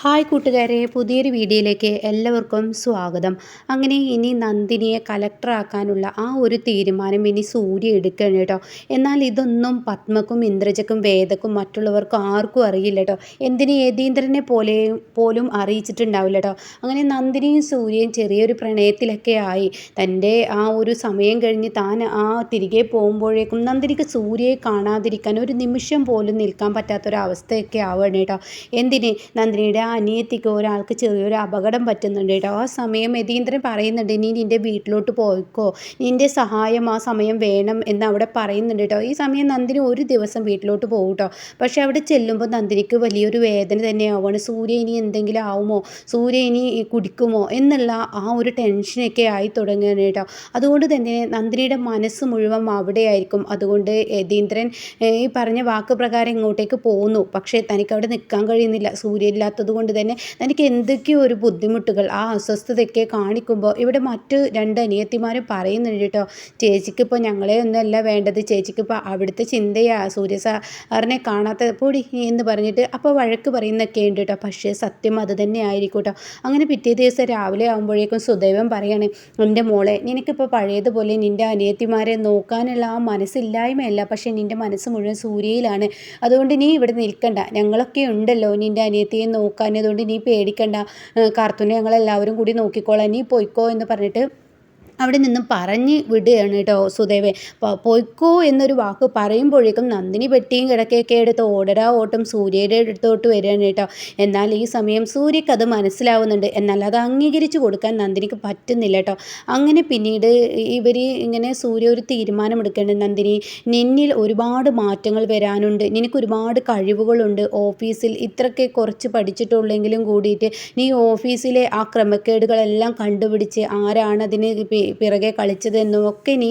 Hi കൂട്ടുകാരെ പുതിയൊരു വീഡിയോയിലേക്ക് എല്ലാവർക്കും സ്വാഗതം. അങ്ങനെ ഇനി നന്ദിനിയെ കലക്ടറാക്കാനുള്ള ആ ഒരു തീരുമാനം ഇനി സൂര്യ എടുക്കണം കേട്ടോ. എന്നാൽ ഇതൊന്നും പത്മക്കും ഇന്ദ്രജക്കും വേദക്കും മറ്റുള്ളവർക്കും ആർക്കും അറിയില്ല കേട്ടോ. എന്തിന് യതീന്ദ്രനെ പോലെ പോലും അറിയിച്ചിട്ടുണ്ടാവില്ല കേട്ടോ. അങ്ങനെ നന്ദിനിയും സൂര്യയും ചെറിയൊരു പ്രണയത്തിലൊക്കെ ആയി. തന്റെ ആ ഒരു സമയം കഴിഞ്ഞ് താൻ ആ തിരികെ പോകുമ്പോഴേക്കും നന്ദിനിക്ക് സൂര്യയെ കാണാതിരിക്കാൻ ഒരു നിമിഷം പോലും നിൽക്കാൻ പറ്റാത്തൊരവസ്ഥയൊക്കെ ആവുകയാണ് കേട്ടോ. എന്തിന്? നന്ദിനിയുടെ അനിയത്തിക്ക് ഒരാൾക്ക് ചെറിയൊരു അപകടം പറ്റുന്നുണ്ട് കേട്ടോ. ആ സമയം യതീന്ദ്രൻ പറയുന്നുണ്ട് നീ നിന്റെ വീട്ടിലോട്ട് പോയിക്കോ. നിന്റെ സഹായം ആ സമയം വേണം എന്ന് അവിടെ പറയുന്നുണ്ട് കേട്ടോ. ഈ സമയം നന്ദിനി ഒരു ദിവസം വീട്ടിലോട്ട് പോകും കേട്ടോ. പക്ഷേ അവിടെ ചെല്ലുമ്പോൾ നന്ദിനിക്ക് വലിയൊരു വേദന തന്നെയാവുകയാണ്. സൂര്യ ഇനി എന്തെങ്കിലും ആവുമോ? സൂര്യ ഇനി കുടിക്കുമോ? എന്നുള്ള ആ ഒരു ടെൻഷനൊക്കെ ആയി തുടങ്ങുകയാണ് കേട്ടോ. അതുകൊണ്ട് തന്നെ നന്ദിനിയുടെ മനസ്സ് മുഴുവൻ അവിടെയായിരിക്കും. അതുകൊണ്ട് യതീന്ദ്രൻ ഈ പറഞ്ഞ വാക്ക് പ്രകാരം ഇങ്ങോട്ടേക്ക് പോകുന്നു. പക്ഷേ തനിക്ക് അവിടെ നിൽക്കാൻ കഴിയുന്നില്ല. സൂര്യ ഇല്ലാത്തത് കൊണ്ട് തന്നെ തനിക്ക് എന്തൊക്കെയോ ഒരു ബുദ്ധിമുട്ടുകൾ ആ അസ്വസ്ഥതയൊക്കെ കാണിക്കുമ്പോൾ ഇവിടെ മറ്റ് രണ്ട് അനിയത്തിമാരും പറയുന്നുണ്ട് കേട്ടോ ചേച്ചിക്ക് ഇപ്പോൾ ഞങ്ങളെ ഒന്നുമല്ല വേണ്ടത്. ചേച്ചിക്ക് ഇപ്പോൾ അവിടുത്തെ ചിന്തയാ. സൂര്യ സാറിനെ കാണാത്ത പൊടി എന്ന് പറഞ്ഞിട്ട് അപ്പോൾ വഴക്ക് പറയുന്നൊക്കെ ഉണ്ട് കേട്ടോ. പക്ഷേ സത്യം അത് തന്നെ ആയിരിക്കും കേട്ടോ. അങ്ങനെ പിറ്റേ ദിവസം രാവിലെ ആകുമ്പോഴേക്കും സുദൈവം പറയാണ് എന്റെ മോളെ നിനക്കിപ്പോൾ പഴയതുപോലെ നിന്റെ അനിയത്തിമാരെ നോക്കാനുള്ള ആ മനസ്സില്ലായ്മയല്ല. പക്ഷേ നിന്റെ മനസ്സ് മുഴുവൻ സൂര്യയിലാണ്. അതുകൊണ്ട് നീ ഇവിടെ നിൽക്കണ്ട. ഞങ്ങളൊക്കെ ഉണ്ടല്ലോ നിന്റെ അനിയത്തിയെ നോക്കാൻ അതുകൊണ്ട് നീ പേടിക്കണ്ട. കാർത്തൂനെ ഞങ്ങളെല്ലാവരും കൂടി നോക്കിക്കോളാം. നീ പോയിക്കോ എന്ന് പറഞ്ഞിട്ട് അവിടെ നിന്നും പറഞ്ഞ് വിടുകയാണ് കേട്ടോ സുദേവേ. പൊയ്ക്കോ എന്നൊരു വാക്ക് പറയുമ്പോഴേക്കും നന്ദിനി പെട്ടിയും കിടക്കയൊക്കെ എടുത്ത് ഓടരാ ഓട്ടം സൂര്യയുടെ അടുത്തോട്ട് വരികയാണ് കേട്ടോ. എന്നാൽ ഈ സമയം സൂര്യക്ക് അത് മനസ്സിലാവുന്നുണ്ട്. എന്നാൽ അത് അംഗീകരിച്ചു കൊടുക്കാൻ നന്ദിനിക്ക് പറ്റുന്നില്ല കേട്ടോ. അങ്ങനെ പിന്നീട് ഇവർ ഇങ്ങനെ സൂര്യ ഒരു തീരുമാനമെടുക്കേണ്ടത് നന്ദിനി നിന്നിൽ ഒരുപാട് മാറ്റങ്ങൾ വരാനുണ്ട്. നിനക്ക് ഒരുപാട് കഴിവുകളുണ്ട് ഓഫീസിൽ. ഇത്രയൊക്കെ കുറച്ച് പഠിച്ചിട്ടുള്ളെങ്കിലും കൂടിയിട്ട് നീ ഓഫീസിലെ ആ ക്രമക്കേടുകളെല്ലാം കണ്ടുപിടിച്ച് ആരാണ് അതിന് പിറകെ കളിച്ചതെന്നുമൊക്കെ നീ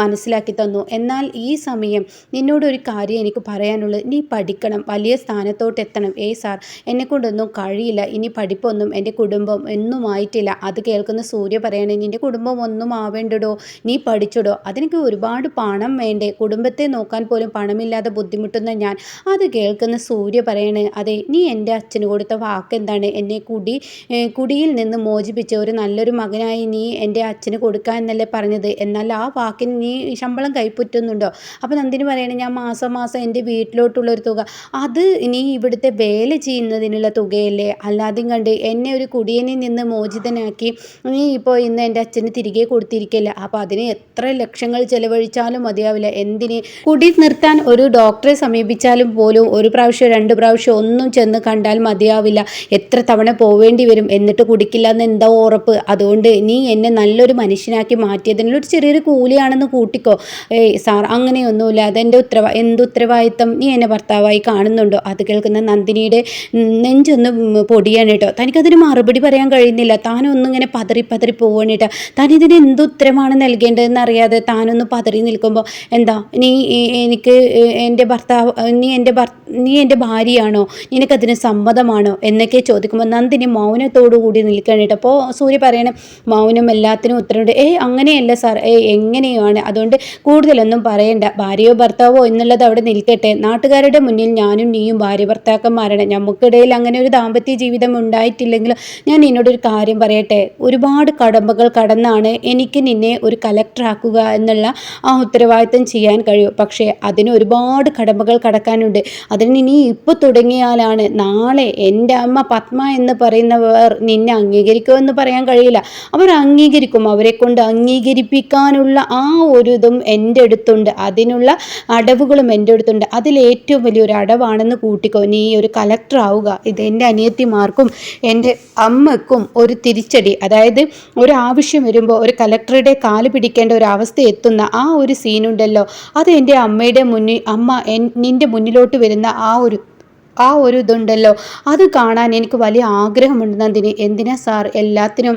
മനസ്സിലാക്കി തന്നു. എന്നാൽ ഈ സമയം നിന്നോടൊരു കാര്യം എനിക്ക് പറയാനുള്ളത്. നീ പഠിക്കണം. വലിയ സ്ഥാനത്തോട്ട് എത്തണം ഏ സാർ എന്നെക്കൊണ്ടൊന്നും കഴിയില്ല. ഇനി പഠിപ്പൊന്നും എന്റെ കുടുംബം ഒന്നും ആയിട്ടില്ല അത് കേൾക്കുന്ന സൂര്യ പറയണേ നിന്റെ കുടുംബം ഒന്നും ആവേണ്ടടോ? നീ പഠിച്ചടോ? അതിനൊക്കെ ഒരുപാട് പണം വേണ്ടേ? കുടുംബത്തെ നോക്കാൻ പോലും പണമില്ലാതെ ബുദ്ധിമുട്ടുന്ന ഞാൻ. അത് കേൾക്കുന്ന സൂര്യ പറയണേ അതെ നീ എന്റെ അച്ഛന് കൊടുത്ത വാക്ക് എന്താണ് എന്നെ കുടി കുടിയിൽ നിന്ന് മോചിപ്പിച്ച ഒരു നല്ലൊരു മകനായി നീ എന്റെ അച്ഛന് കൊടുക്കുക എന്നല്ലേ പറഞ്ഞത്. എന്നാൽ ആ വാക്കിന് നീ ശമ്പളം കൈപ്പറ്റുന്നുണ്ടോ? അപ്പോൾ നന്ദിനി പറയണേ ഞാൻ മാസം മാസം എന്റെ വീട്ടിലോട്ടുള്ളൊരു തുക. അത് നീ ഇവിടുത്തെ വേല ചെയ്യുന്നതിനുള്ള തുകയല്ലേ? അല്ലാതെയും കണ്ട് എന്നെ ഒരു കുടിയനിൽ നിന്ന് മോചിതനാക്കി നീ ഇപ്പോൾ ഇന്ന് എന്റെ അച്ഛന് തിരികെ കൊടുത്തിരിക്കില്ല? അപ്പോൾ അതിന് എത്ര ലക്ഷങ്ങൾ ചെലവഴിച്ചാലും മതിയാവില്ല. എന്തിന്? കുടി നിർത്താൻ ഒരു ഡോക്ടറെ സമീപിച്ചാലും പോലും ഒരു പ്രാവശ്യം രണ്ട് പ്രാവശ്യം ഒന്നും ചെന്ന് കണ്ടാൽ മതിയാവില്ല. എത്ര തവണ പോവേണ്ടി വരും? എന്നിട്ട് കുടിക്കില്ല എന്ന് എന്താ ഉറപ്പ്? അതുകൊണ്ട് നീ എന്നെ നല്ലൊരു മനുഷ്യ മനുഷ്യനാക്കി മാറ്റിയതിനുള്ള ഒരു ചെറിയൊരു കൂലിയാണെന്ന് കൂട്ടിക്കോ. ഏയ് സാർ അങ്ങനെയൊന്നുമില്ല. അതെന്റെ ഉത്തരവാ എന്ത് ഉത്തരവാദിത്തം നീ എന്നെ ഭർത്താവായി കാണുന്നുണ്ടോ? അത് കേൾക്കുന്ന നന്ദിനിയുടെ നെഞ്ചൊന്ന് പൊടിയാണ് കേട്ടോ. തനിക്കതിന് മറുപടി പറയാൻ കഴിയുന്നില്ല. താനൊന്നും ഇങ്ങനെ പതറി പതറി പോവാണ് കേട്ടോ. താൻ ഇതിന് എന്ത് ഉത്തരമാണ് നൽകേണ്ടതെന്ന് അറിയാതെ താനൊന്ന് പതറി നിൽക്കുമ്പോൾ എന്താ നീ എനിക്ക് എന്റെ ഭർത്താവ് നീ എന്റെ ഭർ നീ എന്റെ ഭാര്യയാണോ? നിനക്കതിന് സമ്മതമാണോ? എന്നൊക്കെ ചോദിക്കുമ്പോൾ നന്ദിനി മൗനത്തോടു കൂടി നിൽക്കണം അപ്പോൾ സൂര്യ പറയണം മൗനം എല്ലാത്തിനും ഉത്തരവുണ്ട് ഏ അങ്ങനെയല്ല സാർ. ഏ എങ്ങനെയാണ്? അതുകൊണ്ട് കൂടുതലൊന്നും പറയണ്ട. ഭാര്യയോ ഭർത്താവോ എന്നുള്ളത് അവിടെ നിൽക്കട്ടെ. നാട്ടുകാരുടെ മുന്നിൽ ഞാനും നീയും ഭാര്യ ഭർത്താക്കന്മാരാണ്. നമുക്കിടയിൽ അങ്ങനെ ഒരു ദാമ്പത്യ ജീവിതം ഉണ്ടായിട്ടില്ലെങ്കിലും ഞാൻ നിന്നോടൊരു കാര്യം പറയട്ടെ. ഒരുപാട് കടമ്പകൾ കടന്നാണ് എനിക്ക് നിന്നെ ഒരു കലക്ടറാക്കുക എന്നുള്ള ആ ഉത്തരവാദിത്തം ചെയ്യാൻ കഴിയും. പക്ഷേ അതിന് ഒരുപാട് കടമ്പകൾ കടക്കാനുണ്ട്. അതിന് ഇനി ഇപ്പോൾ തുടങ്ങിയാലാണ് നാളെ എന്റെ അമ്മ പത്മ എന്ന് പറയുന്നവർ നിന്നെ അംഗീകരിക്കുമെന്ന് പറയാൻ കഴിയില്ല. അവർ അംഗീകരിക്കും. അവരെ കൊണ്ട് അംഗീകരിപ്പിക്കാനുള്ള ആ ഒരു ഇതും എന്റെ അടുത്തുണ്ട്. അതിനുള്ള അടവുകളും എന്റെ അടുത്തുണ്ട്. അതിലേറ്റവും വലിയൊരു അടവാണെന്ന് കൂട്ടിക്കോ. നീ ഒരു കലക്ടർ ആവുക. ഇത് എന്റെ അനിയത്തിമാർക്കും എന്റെ അമ്മക്കും ഒരു തിരിച്ചടി. അതായത് ഒരു ആവശ്യം വരുമ്പോൾ ഒരു കലക്ടറുടെ കാൽ പിടിക്കേണ്ട ഒരു അവസ്ഥ എത്തുന്ന ആ ഒരു സീനുണ്ടല്ലോ അത് എന്റെ അമ്മയുടെ മുന്നിൽ അമ്മ നിന്റെ മുന്നിലോട്ട് വരുന്ന ആ ഒരു ആ ഒരു ഇതുണ്ടല്ലോ. അത് കാണാൻ എനിക്ക് വലിയ ആഗ്രഹമുണ്ട് നന്ദിനി എന്തിനാ സാർ? എല്ലാത്തിനും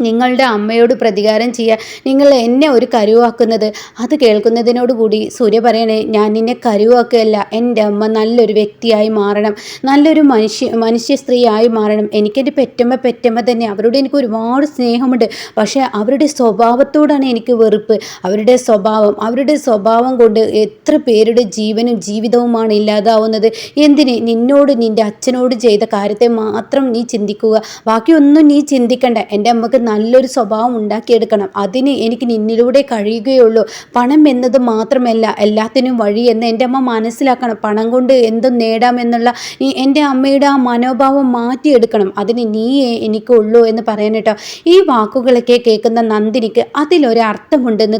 നിങ്ങളുടെ അമ്മയോട് പ്രതികാരം ചെയ്യാൻ നിങ്ങൾ എന്നെ ഒരു കരുവാക്കുന്നത്. അത് കേൾക്കുന്നതിനോടുകൂടി സൂര്യ പറയണേ ഞാൻ നിന്നെ കരുവാക്കുകയല്ല എന്റെ അമ്മ നല്ലൊരു വ്യക്തിയായി മാറണം. നല്ലൊരു മനുഷ്യ മനുഷ്യ സ്ത്രീയായി മാറണം. എനിക്കെന്റെ പെറ്റമ്മ പെറ്റമ്മ തന്നെ. അവരോട് എനിക്ക് ഒരുപാട് സ്നേഹമുണ്ട്. പക്ഷേ അവരുടെ സ്വഭാവത്തോടാണ് എനിക്ക് വെറുപ്പ്. അവരുടെ സ്വഭാവം അവരുടെ സ്വഭാവം കൊണ്ട് എത്ര പേരുടെ ജീവനും ജീവിതവുമാണ് ഇല്ലാതാവുന്നത്. എന്തിന്? നിന്നോട് നിന്റെ അച്ഛനോട് ചെയ്ത കാര്യത്തെ മാത്രം നീ ചിന്തിക്കുക. ബാക്കിയൊന്നും നീ ചിന്തിക്കണ്ട. എന്റെ അമ്മയ്ക്ക് നല്ലൊരു സ്വഭാവം ഉണ്ടാക്കിയെടുക്കണം. അതിന് എനിക്ക് നിന്നിലൂടെ കഴിയുകയുള്ളൂ. പണം എന്നത് മാത്രമല്ല എല്ലാത്തിനും വഴി എന്ന് എന്റെ അമ്മ മനസ്സിലാക്കണം. പണം കൊണ്ട് എന്തും നേടാമെന്നുള്ള എന്റെ അമ്മയുടെ ആ മനോഭാവം മാറ്റിയെടുക്കണം. അതിന് നീയേ എനിക്കുള്ളൂ എന്ന് പറയാൻ കേട്ടോ. ഈ വാക്കുകളൊക്കെ കേൾക്കുന്ന നന്ദിനിക്ക് അതിലൊരു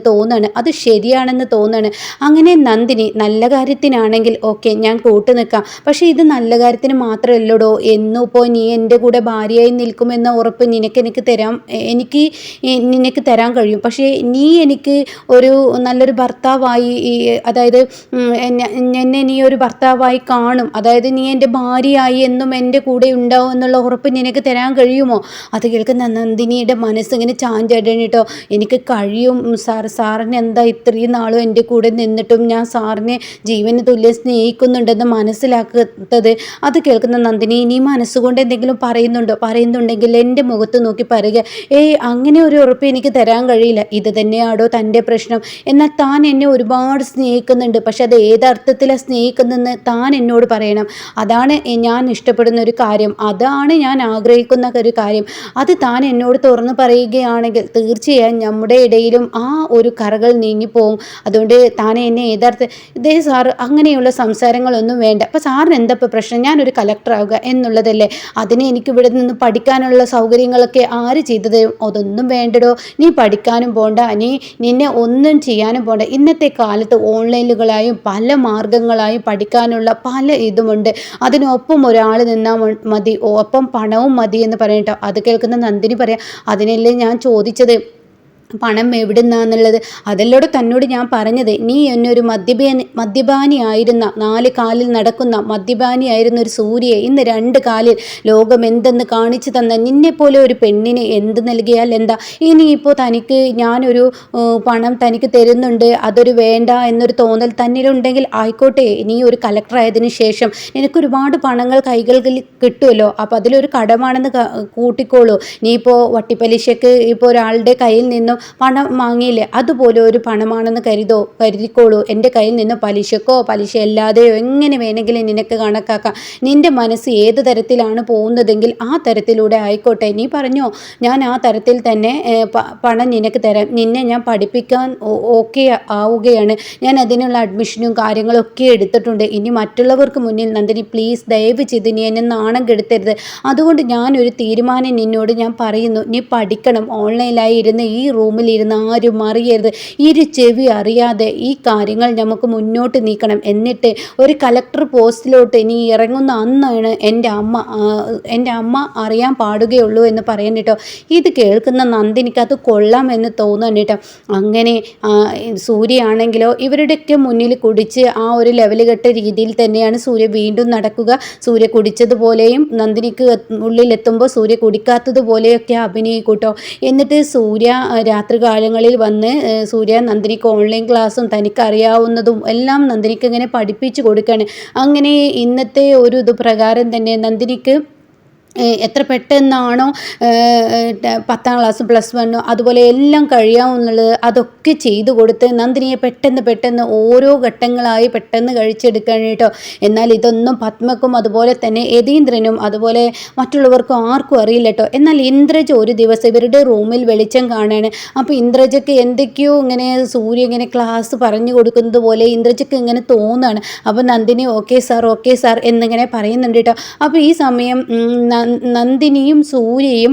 തോന്നുകയാണ് അത് ശരിയാണെന്ന് തോന്നുകയാണ് അങ്ങനെ നന്ദിനി നല്ല കാര്യത്തിനാണെങ്കിൽ ഓക്കെ ഞാൻ കൂട്ടു നിൽക്കാം. പക്ഷേ ഇത് നല്ല കാര്യത്തിന് മാത്രമല്ലടോ. ഇപ്പോൾ നീ എന്റെ കൂടെ ഭാര്യയായി നിൽക്കുമെന്ന ഉറപ്പ് നിനക്ക് എനിക്ക് തരാം എനിക്ക് നിനക്ക് തരാൻ കഴിയും. പക്ഷേ നീ എനിക്ക് ഒരു നല്ലൊരു ഭർത്താവായി അതായത് എന്നെ നീ ഒരു ഭർത്താവായി കാണും. അതായത് നീ എന്റെ ഭാര്യയായി എന്നും എന്റെ കൂടെ ഉണ്ടാവും എന്നുള്ള ഉറപ്പ് നിനക്ക് തരാൻ കഴിയുമോ? അത് കേൾക്കുന്ന നന്ദിനിയുടെ മനസ്സിങ്ങനെ ചാഞ്ചടണിട്ടോ എനിക്ക് കഴിയും. സാർ സാറിന് എന്താ ഇത്രയും നാളും എന്റെ കൂടെ നിന്നിട്ടും ഞാൻ സാറിനെ ജീവന് തുല്യം സ്നേഹിക്കുന്നുണ്ടെന്ന് മനസ്സിലാക്കാത്തത്? അത് കേൾക്കുന്ന നന്ദിനി ഇനി മനസ്സുകൊണ്ട് എന്തെങ്കിലും പറയുന്നുണ്ടോ? പറയുന്നുണ്ടെങ്കിൽ എന്റെ മുഖത്ത് നോക്കി പറയുക. ഏയ് അങ്ങനെ ഒരു ഉറപ്പ് എനിക്ക് തരാൻ കഴിയില്ല. ഇത് തന്നെയാണോ തന്റെ പ്രശ്നം. എന്നാൽ താൻ എന്നെ ഒരുപാട് സ്നേഹിക്കുന്നുണ്ട്. പക്ഷെ അത് ഏതർത്ഥത്തിലാണ് സ്നേഹിക്കുന്നതെന്ന് താൻ എന്നോട് പറയണം. അതാണ് ഞാൻ ഇഷ്ടപ്പെടുന്ന ഒരു കാര്യം. അതാണ് ഞാൻ ആഗ്രഹിക്കുന്ന ഒരു കാര്യം. അത് താൻ എന്നോട് തുറന്നു പറയുകയാണെങ്കിൽ തീർച്ചയായും നമ്മുടെ ഇടയിലും ആ ഒരു കറകൾ നീങ്ങിപ്പോവും. അതുകൊണ്ട് താൻ എന്നെ ഏതർത്ഥ ഇതേ സാർ അങ്ങനെയുള്ള സംസാരങ്ങളൊന്നും വേണ്ട. അപ്പോൾ സാറിന് എന്താ ഇപ്പോൾ പ്രശ്നം? ഞാനൊരു കലക്ടറാവുക എന്നുള്ളതല്ലേ? അതിനെ എനിക്ക് ഇവിടെ നിന്ന് പഠിക്കാനുള്ള സൗകര്യങ്ങളൊക്കെ ആര് ചെയ്തത്? അതൊന്നും വേണ്ടടോ. നീ പഠിക്കാനും പോണ്ട നീ നിന്നെ ഒന്നും ചെയ്യാനും പോണ്ട. ഇന്നത്തെ കാലത്ത് ഓൺലൈനുകളായും പല മാർഗങ്ങളായും പഠിക്കാനുള്ള പല ഇതുമുണ്ട്. അതിനൊപ്പം ഒരാൾ നിന്നാൽ മതി. ഒപ്പം പണവും മതി എന്ന് പറയട്ടോ. അത് കേൾക്കുന്ന നന്ദിനി പറയാം അതിനല്ലേ ഞാൻ ചോദിച്ചത്? പണം എവിടുന്നാന്നുള്ളത്. അതല്ലോട് തന്നോട് ഞാൻ പറഞ്ഞത്. നീ എന്നെ ഒരു മദ്യപാനി മദ്യപാനിയായിരുന്ന നാല് കാലിൽ നടക്കുന്ന മദ്യപാനിയായിരുന്ന ഒരു സൂര്യയെ ഇന്ന് രണ്ട് കാലിൽ ലോകം എന്തെന്ന് കാണിച്ചു തന്ന നിന്നെപ്പോലെ ഒരു പെണ്ണിന് എന്ത് നൽകിയാൽ എന്താ? ഇനിയിപ്പോൾ തനിക്ക് ഞാനൊരു പണം തനിക്ക് തരുന്നുണ്ട്. അതൊരു വേണ്ട എന്നൊരു തോന്നൽ തന്നിലുണ്ടെങ്കിൽ ആയിക്കോട്ടെ. നീ ഒരു കളക്ടറായതിനു ശേഷം എനിക്ക് ഒരുപാട് പണങ്ങൾ കൈകളിൽ കിട്ടുമല്ലോ അപ്പോൾ അതിലൊരു കടമാണെന്ന് കൂട്ടിക്കോളൂ. നീ ഇപ്പോൾ വട്ടിപ്പലിശക്ക് ഇപ്പോൾ ഒരാളുടെ കയ്യിൽ നിന്നും പണം വാങ്ങിയില്ലേ? അതുപോലെ ഒരു പണമാണെന്ന് കരുതോ? കരുതിക്കോളൂ. എന്റെ കയ്യിൽ നിന്ന് പലിശക്കോ പലിശ അല്ലാതെയോ എങ്ങനെ വേണമെങ്കിലും നിനക്ക് കണക്കാക്കാം? നിന്റെ മനസ്സ് ഏത് തരത്തിലാണ് പോകുന്നതെങ്കിൽ ആ തരത്തിലൂടെ ആയിക്കോട്ടെ. നീ പറഞ്ഞോ ഞാൻ ആ തരത്തിൽ തന്നെ പണം നിനക്ക് തരാം. നിന്നെ ഞാൻ പഠിപ്പിക്കാൻ ഓക്കെ ആവുകയാണ്. ഞാൻ അതിനുള്ള അഡ്മിഷനും കാര്യങ്ങളൊക്കെ എടുത്തിട്ടുണ്ട്. ഇനി മറ്റുള്ളവർക്ക് മുന്നിൽ നന്ദിനി പ്ലീസ് ദയവ് ചെയ്ത് നീ എന്നെ നാണം കെടുത്തരുത്. അതുകൊണ്ട് ഞാനൊരു തീരുമാനം നിന്നോട് ഞാൻ പറയുന്നു. നീ പഠിക്കണം. ഓൺലൈനിലായി ഇരുന്ന് ഈ റൂം റൂമിലിരുന്ന് ആരും അറിയരുത്. ഇരു ചെവി അറിയാതെ ഈ കാര്യങ്ങൾ നമുക്ക് മുന്നോട്ട് നീക്കണം. എന്നിട്ട് ഒരു കലക്ടർ പോസ്റ്റിലോട്ട് ഇനി ഇറങ്ങുന്ന അന്നാണ് എന്റെ അമ്മ എന്റെ അമ്മ അറിയാൻ പാടുകയുള്ളൂ എന്ന് പറയുന്നു കേട്ടോ. ഇത് കേൾക്കുന്ന നന്ദിനിക്ക് അത് കൊള്ളാം എന്ന് തോന്നുന്നു കേട്ടോ. അങ്ങനെ സൂര്യയാണെങ്കിലോ ഇവരുടെയൊക്കെ മുന്നിൽ കുടിച്ച് ആ ഒരു ലെവൽ കെട്ട രീതിയിൽ തന്നെയാണ് സൂര്യ വീണ്ടും നടക്കുക. സൂര്യ കുടിച്ചതുപോലെയും നന്ദിനിക്ക് ഉള്ളിലെത്തുമ്പോൾ സൂര്യ കുടിക്കാത്തതുപോലെയൊക്കെ അഭിനയിക്കൂട്ടോ എന്നിട്ട് സൂര്യ രാത്രികാലങ്ങളിൽ വന്ന് സൂര്യ നന്ദിനിക്ക് ഓൺലൈൻ ക്ലാസ്സും തനിക്ക് അറിയാവുന്നതും എല്ലാം നന്ദിനിക്ക് ഇങ്ങനെ പഠിപ്പിച്ചു കൊടുക്കുകയാണ് അങ്ങനെ ഇന്നത്തെ ഒരു ഇത് പ്രകാരം തന്നെ നന്ദിനിക്ക് എത്ര പെട്ടെന്നാണോ പത്താം ക്ലാസ് പ്ലസ് വണ്ണോ അതുപോലെ എല്ലാം കഴിയാമെന്നുള്ളത് അതൊക്കെ ചെയ്തു കൊടുത്ത് നന്ദിനിയെ പെട്ടെന്ന് പെട്ടെന്ന് ഓരോ ഘട്ടങ്ങളായി പെട്ടെന്ന് കഴിച്ചെടുക്കാൻ കേട്ടോ. എന്നാൽ ഇതൊന്നും പത്മക്കും അതുപോലെ തന്നെ യതീന്ദ്രനും അതുപോലെ മറ്റുള്ളവർക്കും ആർക്കും അറിയില്ല കേട്ടോ. എന്നാൽ ഇന്ദ്രജ ഒരു ദിവസം ഇവരുടെ റൂമിൽ വെളിച്ചം കാണാണ്. അപ്പോൾ ഇന്ദ്രജക്ക് എന്തൊക്കെയോ ഇങ്ങനെ സൂര്യ ഇങ്ങനെ ക്ലാസ് പറഞ്ഞു കൊടുക്കുന്നത് പോലെ ഇന്ദ്രജക്ക് ഇങ്ങനെ തോന്നുകയാണ് അപ്പോൾ Nandini okay sir okay sir എന്നിങ്ങനെ പറയുന്നുണ്ട് കേട്ടോ. അപ്പോൾ ഈ സമയം നന്ദിനിയും സൂര്യയും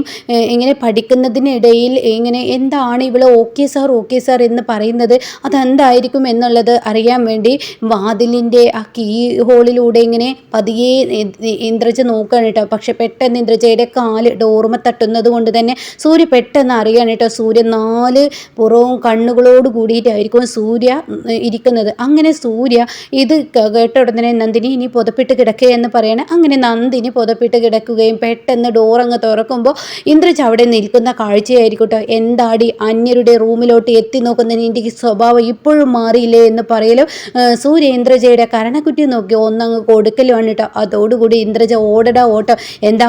ഇങ്ങനെ പഠിക്കുന്നതിനിടയിൽ ഇങ്ങനെ എന്താണ് ഇവൾ ഓക്കെ സാർ ഓക്കെ സാർ എന്ന് പറയുന്നത്? അതെന്തായിരിക്കും എന്നുള്ളത് അറിയാൻ വേണ്ടി വാതിലിന്റെ ആ കീ ഹോളിലൂടെ ഇങ്ങനെ പതിയെ ഇന്ദ്രജ നോക്കുകയാണ് കേട്ടോ. പക്ഷെ പെട്ടെന്ന് ഇന്ദ്രജയുടെ കാൽ ഡോർമ തട്ടുന്നത് കൊണ്ട് തന്നെ സൂര്യ പെട്ടെന്ന് അറിയാണ് കേട്ടോ. സൂര്യ നാല് പുറവും കണ്ണുകളോട് കൂടിയിട്ടായിരിക്കും സൂര്യ ഇരിക്കുന്നത്. അങ്ങനെ സൂര്യ ഇത് കേട്ട ഉടനെ നന്ദിനി ഇനി പുതപ്പിട്ട് കിടക്കുക എന്ന് പറയണേ. അങ്ങനെ നന്ദിനി പുതപ്പിട്ട് കിടക്കുകയും പെട്ടെന്ന് ഡോറങ്ങ് തുറക്കുമ്പോൾ ഇന്ദ്രജ് അവിടെ നിൽക്കുന്ന കാഴ്ചയായിരിക്കട്ടോ എന്താടി അന്യരുടെ റൂമിലോട്ട് എത്തി നോക്കുന്ന നിന്റെ സ്വഭാവം ഇപ്പോഴും മാറിയില്ലേ എന്ന് പറയലും സൂര്യ ഇന്ദ്രജയുടെ കരണക്കുറ്റി നോക്കി ഒന്നങ്ങ് കൊടുക്കലുമാണ് കേട്ടോ. അതോടുകൂടി ഇന്ദ്രജ ഓടടാ ഓട്ടോ. എന്താ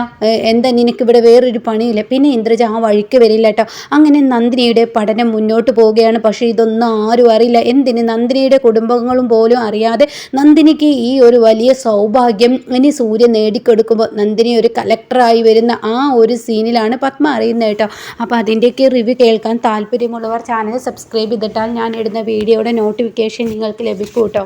എന്താ നിനക്കിവിടെ വേറൊരു പണിയില്ല? പിന്നെ ഇന്ദ്രജ ആ വഴിക്ക് വരില്ല കേട്ടോ. അങ്ങനെ നന്ദിനിയുടെ പഠനം മുന്നോട്ട് പോവുകയാണ്. പക്ഷേ ഇതൊന്നും ആരും അറിയില്ല. എന്തിന്? നന്ദിനിയുടെ കുടുംബങ്ങളും പോലും അറിയാതെ നന്ദിനിക്ക് ഈ ഒരു വലിയ സൗഭാഗ്യം ഇനി സൂര്യ നേടിക്കൊടുക്കുമ്പോൾ നന്ദിനി ഒരു കലക്ടറായി വരുന്ന ആ ഒരു സീനിലാണ് പത്മ അറിയുന്നത് കേട്ടോ. അപ്പോൾ അതിന്റെയൊക്കെ റിവ്യൂ കേൾക്കാൻ താല്പര്യമുള്ളവർ ചാനൽ സബ്സ്ക്രൈബ് ചെയ്തിട്ടാൽ ഞാൻ ഇടുന്ന വീഡിയോയുടെ നോട്ടിഫിക്കേഷൻ നിങ്ങൾക്ക് ലഭിക്കും കേട്ടോ.